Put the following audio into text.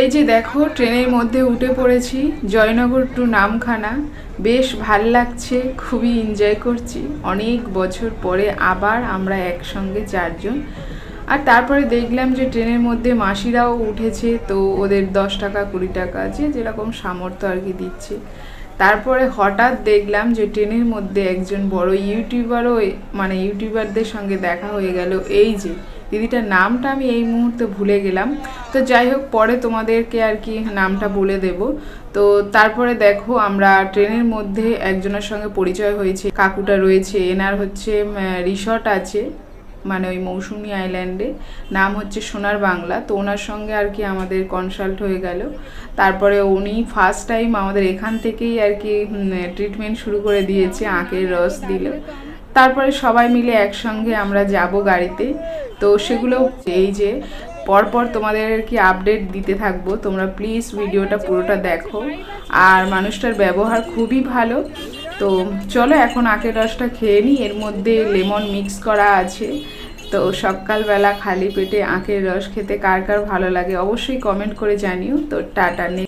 এই যে দেখো, ট্রেনের মধ্যে উঠে পড়েছি, জয়নগর টু নামখানা। বেশ ভালো লাগছে, খুবই এনজয় করছি। অনেক বছর পরে আবার আমরা একসঙ্গে চারজন। আর তারপরে দেখলাম যে ট্রেনের মধ্যে মাসিরাও উঠেছে, তো ওদের দশ টাকা, কুড়ি টাকা, যে যেরকম সামর্থ্য আর কি দিচ্ছে। তারপরে হঠাৎ দেখলাম যে ট্রেনের মধ্যে একজন বড় ইউটিউবারও মানে ইউটিউবারদের সঙ্গে দেখা হয়ে গেল। এই যে দিদিটার নামটা আমি এই মুহূর্তে ভুলে গেলাম। তো যাই হোক, পরে তোমাদেরকে আর কি নামটা বলে দেব। তো তারপরে দেখো, আমরা ট্রেনের মধ্যে একজনের সঙ্গে পরিচয় হয়েছে। কাকুটা রয়েছে, এনার হচ্ছে রিসর্ট আছে মানে ওই মৌসুমি আইল্যান্ডে। নাম হচ্ছে সোনার বাংলা। তো ওনার সঙ্গে আর কি আমাদের কনসাল্ট হয়ে গেল। তারপরে উনি ফার্স্ট টাইম আমাদের এখান থেকেই আর কি ট্রিটমেন্ট শুরু করে দিয়েছে, আঁকের রস দিল। তারপরে সবাই মিলে একসঙ্গে আমরা যাব গাড়িতে। তো সেগুলো এই যে, পরপর তোমাদের কি আপডেট দিতে থাকব। তোমরা প্লিজ ভিডিওটা পুরোটা দেখো। আর মানুষটার ব্যবহার খুবই ভালো। তো চলো এখন আখের রসটা খেয়ে নিই। এর মধ্যে লেমন মিক্স করা আছে। তো সকালবেলা খালি পেটে আখের রস খেতে কার কার ভালো লাগে অবশ্যই কমেন্ট করে জানিও। তো টাটা নে